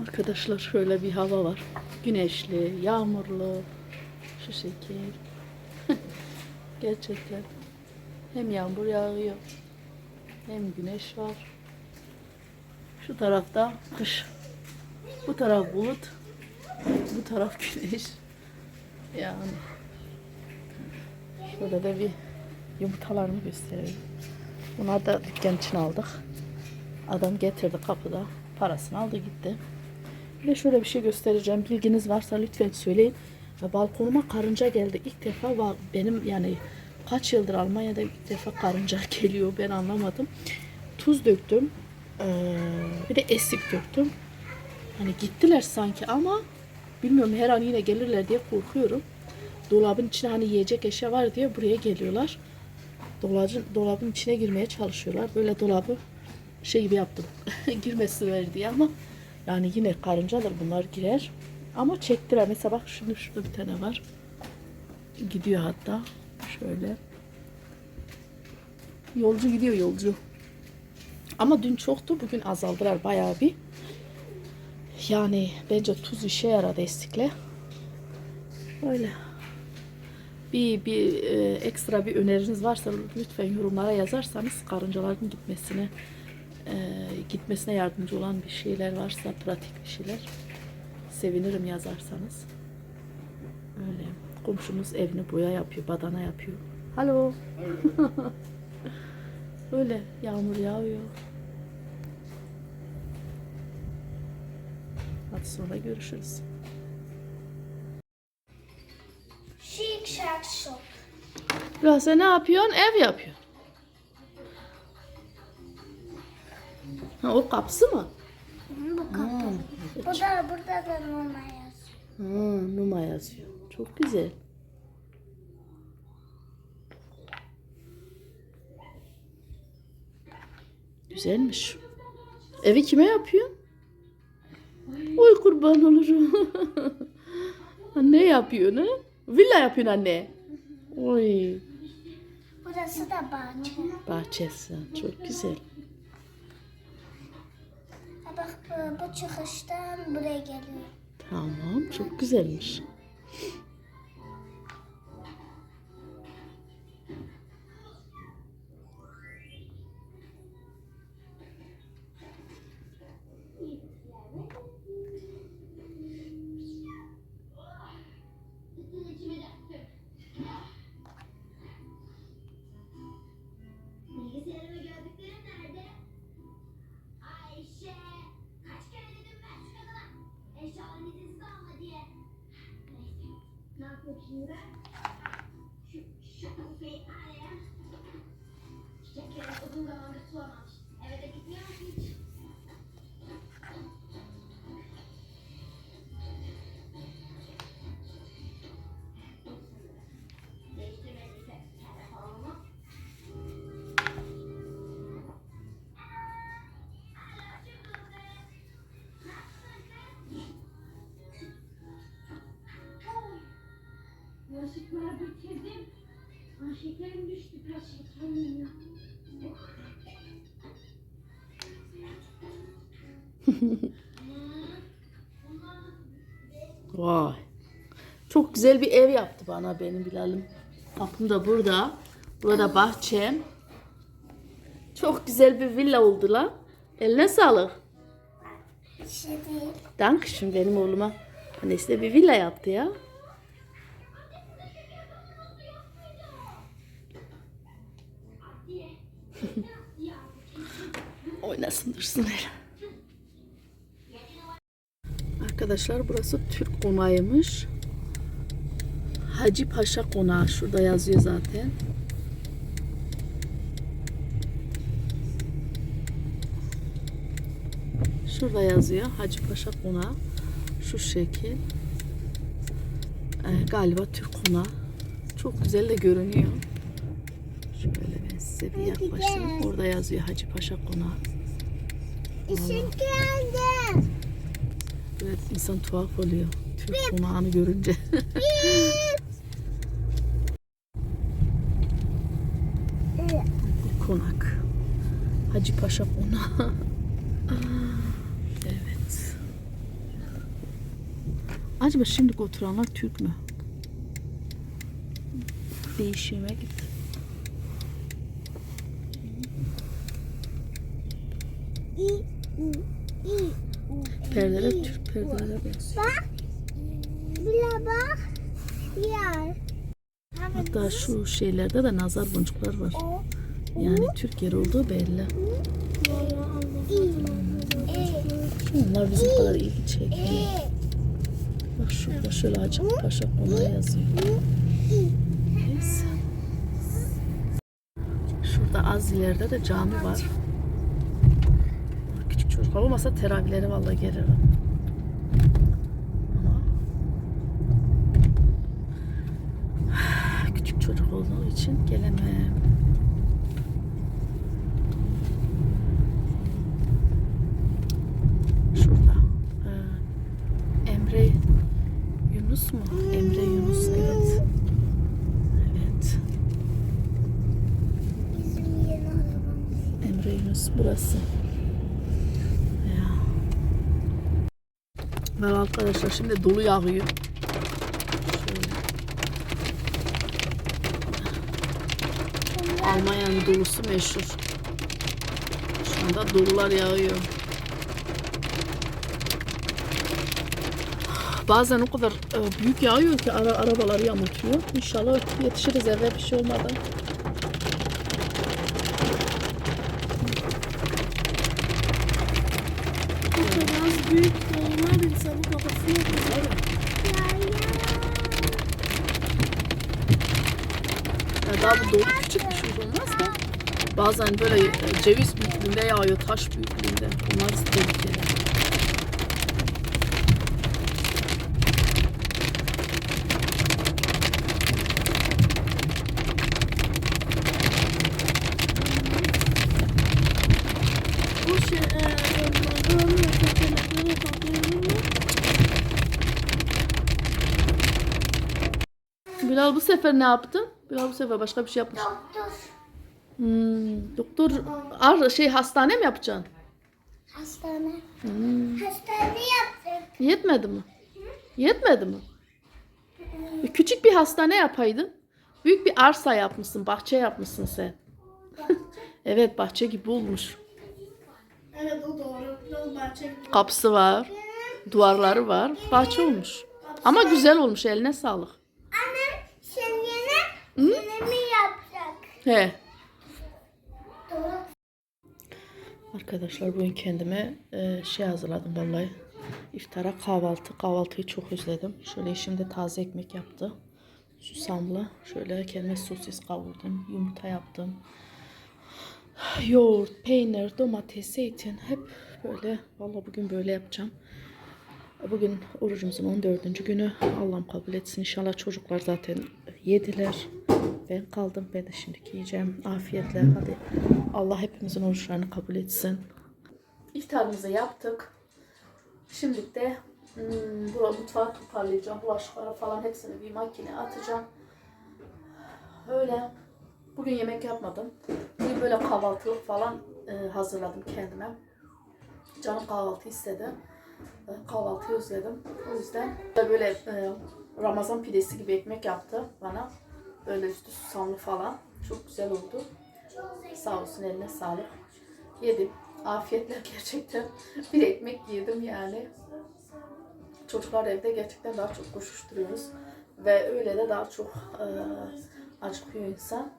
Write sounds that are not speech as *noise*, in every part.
Arkadaşlar şöyle bir hava var. Güneşli, yağmurlu. Şu şekil. *laughs* Gerçekten. Hem yağmur yağıyor. Hem güneş var. Şu tarafta kış. Bu taraf bulut. Bu taraf *laughs* güneş. Yani. Şurada da bir yumurtalarını gösterelim. Bunlar da dükkan için aldık. Adam getirdi kapıda. Parasını aldı gitti. Bir şöyle bir şey göstereceğim. Bilginiz varsa lütfen söyleyin. Balkonuma karınca geldi. İlk defa var benim yani kaç yıldır Almanya'da ilk defa karınca *laughs* geliyor. Ben anlamadım. Tuz döktüm. Bir de esik döktüm. Hani gittiler sanki ama bilmiyorum her an yine gelirler diye korkuyorum. Dolabın içine hani yiyecek eşya var diye buraya geliyorlar. Dolabın, dolabın içine girmeye çalışıyorlar. Böyle dolabı şey gibi yaptım. *laughs* Girmesinler diye ama yani yine karıncadır bunlar girer. Ama çektiler. Mesela bak şimdi şurada bir tane var. Gidiyor hatta. Şöyle. Yolcu gidiyor yolcu. Ama dün çoktu. Bugün azaldılar bayağı bir. Yani bence tuz işe yaradı estikle. Öyle. Bir, bir e, ekstra bir öneriniz varsa lütfen yorumlara yazarsanız karıncaların gitmesine e, gitmesine yardımcı olan bir şeyler varsa pratik bir şeyler sevinirim yazarsanız. Öyle. Komşumuz evini boya yapıyor, badana yapıyor. Halo. *laughs* Öyle yağmur yağıyor. Hadi sonra görüşürüz. Shack Shop. Ya sen ne yapıyorsun? Ev yapıyorsun. Ha, o kapısı mı? Bu kapı. Bu da burada da normal yazıyor. Ha, Numa yazıyor. Çok güzel. Güzelmiş. Evi kime yapıyorsun? Oy kurban olurum. *laughs* ne yapıyorsun ha? Villa yapıyorsun anne. Oy. Burası da bahçe. Bahçesi. Çok güzel. Bak bu çıkıştan buraya geliyor. Tamam. Çok güzelmiş. Ne yapıyorum Bulaşıkları bitirdim. Ay şekerim düştü. Biraz şekerim yiyor. *laughs* Vay. Çok güzel bir ev yaptı bana benim Bilal'im. Kapım da burada. Burada bahçem. Çok güzel bir villa oldu la. Eline sağlık. Şey değil. Dankeschön benim oğluma. Annesi de bir villa yaptı ya. *laughs* Oynasın dursun hele. Arkadaşlar burası Türk konağıymış. Hacı Paşa Konağı şurada yazıyor zaten. Şurada yazıyor Hacı Paşa Konağı. Şu şekil. Ee, galiba Türk konağı. Çok güzel de görünüyor. Şöyle ben size bir yaklaştırayım. Orada yazıyor Hacı Paşa Konağı. Teşekkür ederim. Evet insan tuhaf oluyor. Türk konağını görünce. *laughs* Konak. Hacı Paşa Konağı. evet. Acaba şimdi oturanlar Türk mü? Değişime gitti. Perdeler Türk perdelere benziyor. Bak. Bile bak. Yer. Hatta şu şeylerde de nazar boncuklar var. Yani Türk yeri olduğu belli. İ. Onlar bizim kadar ilgi çekmiyor. Bak şurada şöyle Hacı Paşa konağı yazıyor. Neyse. Şurada az ileride de cami var. Çocuklar olmasa teravihleri vallahi gelirim. Ama küçük çocuk olduğu için gelemem. Şurada. Ee, Emre Yunus mu? Emre Yunus evet. Evet. Emre Yunus burası. Ya. Ve arkadaşlar şimdi dolu yağıyor. Almanya'nın dolusu meşhur. Şu anda dolular yağıyor. Bazen o kadar e, büyük yağıyor ki ara, arabaları yamultuyor. İnşallah yetişiriz eve bir şey olmadan. Biraz büyük insanın kafasına güzel. Ya ya. Ya daha bu dolu küçük şey olmaz da. Bazen böyle e, ceviz büyüklüğünde yağıyor, taş büyüklüğünde. Onlar tehlikeli. Bu şey e, onların tekerlekleri takıyor. Bilal bu sefer ne yaptın? Bilal bu sefer başka bir şey yapmış. Doktor. Hmm, doktor ar şey hastane mi yapacaksın? Hastane. Hmm. Hastane yaptık. Yetmedi mi? Yetmedi mi? E, Küçük bir hastane yapaydın. Büyük bir arsa yapmışsın, bahçe yapmışsın sen. *laughs* evet, bahçe gibi olmuş. Evet o doğru. Yol bahçe. Kapısı var, duvarları var, bahçe olmuş. Ama güzel olmuş, eline sağlık. Annem sen yine yine mi yapacak? He. Arkadaşlar bugün kendime e, şey hazırladım vallahi. İftara kahvaltı. Kahvaltıyı çok özledim. Şöyle şimdi taze ekmek yaptı. Susamlı. Şöyle kendime sosis kavurdum. Yumurta yaptım. Yoğurt, peynir, domates, zeytin. Hep böyle. Vallahi bugün böyle yapacağım. Bugün orucumuzun 14. günü. Allah'ım kabul etsin. İnşallah çocuklar zaten yediler. Ben kaldım. Ben de şimdi yiyeceğim. Afiyetle. Hadi Allah hepimizin oruçlarını kabul etsin. İftarımızı yaptık. Şimdi de hmm, buraya mutfağı toparlayacağım. Bulaşıkları falan hepsini bir makineye atacağım. Öyle. Bugün yemek yapmadım. Bir böyle kahvaltılık falan e, hazırladım kendime. Canım kahvaltı istedi. E, kahvaltıyı özledim. O yüzden de böyle e, Ramazan pidesi gibi ekmek yaptı bana. Böyle üstü susamlı falan. Çok güzel oldu. Sağ olsun eline sağlık. Yedim. Afiyetle *laughs* gerçekten bir ekmek yedim yani. Çocuklar evde gerçekten daha çok koşuşturuyoruz. Ve öyle de daha çok e, acıkıyor insan.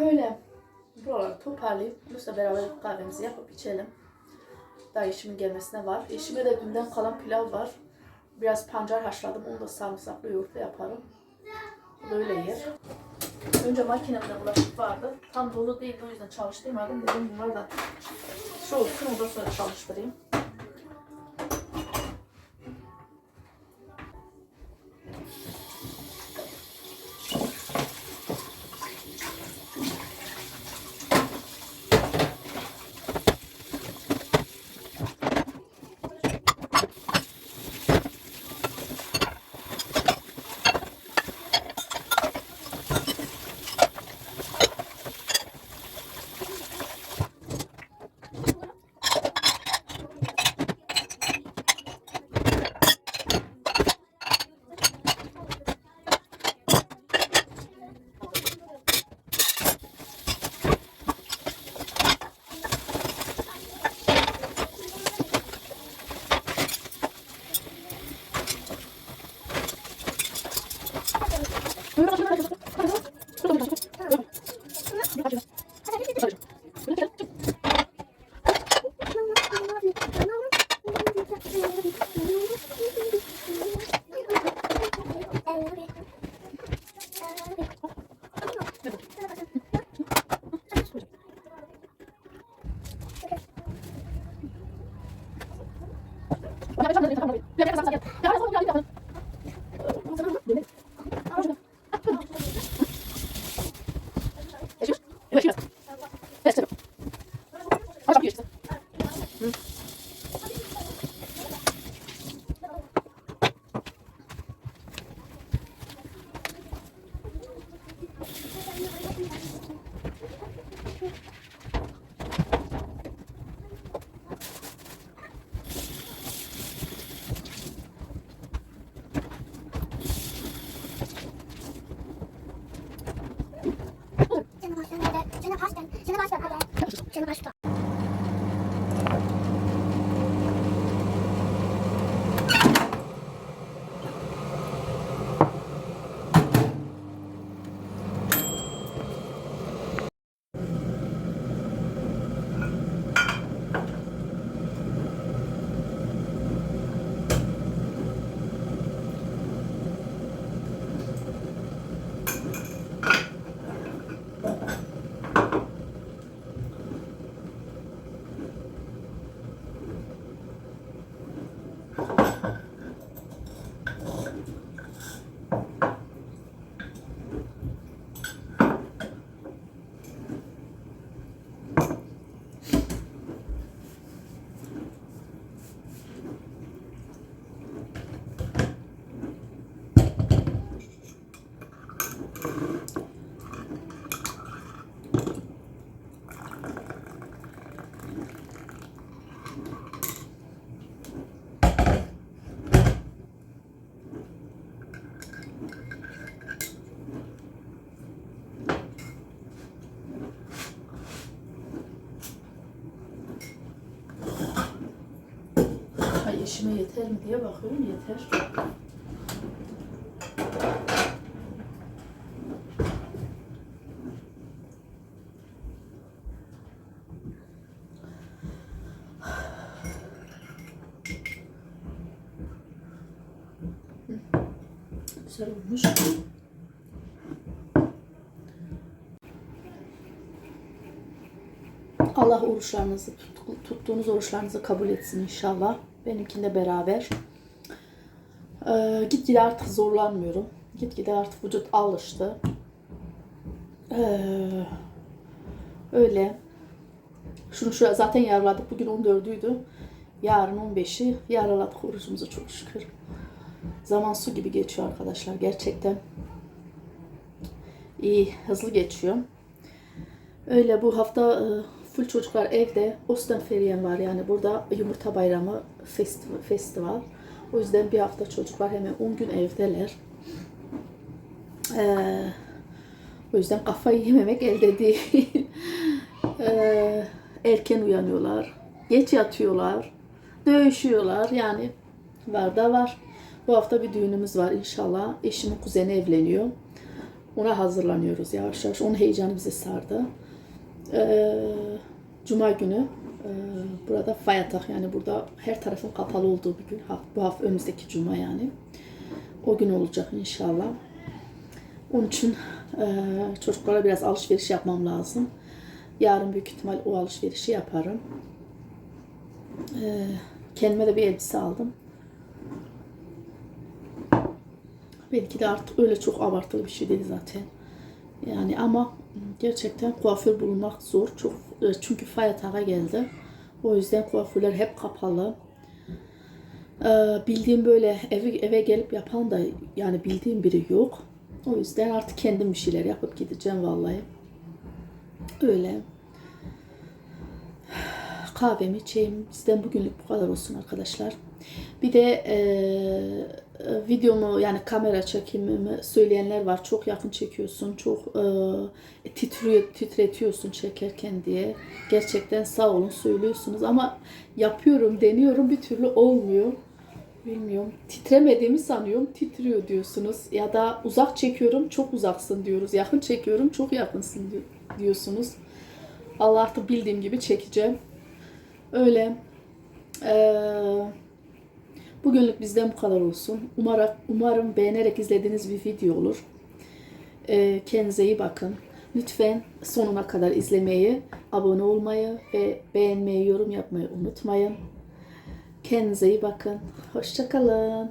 Öyle. Buraları toparlayıp Yunus'la beraber kahvemizi yapıp içelim. Daha eşimin gelmesine var. Eşime de dünden kalan pilav var. Biraz pancar haşladım. Onu da sarımsaklı yoğurtla yaparım. Böyle yer. Önce makinemde bulaşık vardı. Tam dolu değildi o yüzden çalıştırmadım. Dedim bunları da şu olsun ondan sonra çalıştırayım. 80 tane. Şimdi eşime yeter mi diye bakıyorum yeter. Güzel olmuş. Allah oruçlarınızı, tut- tuttuğunuz oruçlarınızı kabul etsin inşallah. Benimkinde beraber. Ee, gitgide artık zorlanmıyorum. Gitgide artık vücut alıştı. Ee, öyle. Şunu şu zaten yaraladık. Bugün 14'üydü. Yarın 15'i yaraladık orucumuzu çok şükür. Zaman su gibi geçiyor arkadaşlar gerçekten. İyi, hızlı geçiyor. Öyle bu hafta e, full çocuklar evde. Ostenferien var yani burada yumurta bayramı festival, festival. O yüzden bir hafta çocuklar hemen 10 gün evdeler. Ee, o yüzden kafayı yememek elde değil. Ee, *laughs* erken uyanıyorlar. Geç yatıyorlar. Dövüşüyorlar. Yani var da var. Bu hafta bir düğünümüz var inşallah. Eşimin kuzeni evleniyor. Ona hazırlanıyoruz yavaş yavaş. Onun heyecanı bizi sardı. Ee, Cuma günü e, burada fayatak yani burada her tarafın kapalı olduğu bir gün. Bu hafta önümüzdeki Cuma yani. O gün olacak inşallah. Onun için e, çocuklara biraz alışveriş yapmam lazım. Yarın büyük ihtimal o alışverişi yaparım. E, kendime de bir elbise aldım. Belki de artık öyle çok abartılı bir şey değil zaten. Yani ama gerçekten kuaför bulmak zor. Çok e, çünkü fay atağa geldi. O yüzden kuaförler hep kapalı. Ee, bildiğim böyle eve, eve gelip yapan da yani bildiğim biri yok. O yüzden artık kendim bir şeyler yapıp gideceğim vallahi. Öyle. Kahvemi içeyim. Bizden bugünlük bu kadar olsun arkadaşlar. Bir de e, e, videomu yani kamera çekimimi söyleyenler var. Çok yakın çekiyorsun, çok e, titriyor, titretiyorsun çekerken diye. Gerçekten sağ olun söylüyorsunuz. Ama yapıyorum, deniyorum bir türlü olmuyor. bilmiyorum. Titremediğimi sanıyorum titriyor diyorsunuz. Ya da uzak çekiyorum çok uzaksın diyoruz. Yakın çekiyorum çok yakınsın di- diyorsunuz. Allah artık bildiğim gibi çekeceğim. Öyle. Ee, bugünlük bizden bu kadar olsun umarım, umarım beğenerek izlediğiniz bir video olur Ee, kendinize iyi bakın lütfen sonuna kadar izlemeyi abone olmayı ve beğenmeyi yorum yapmayı unutmayın Kendinize iyi bakın. Hoşçakalın.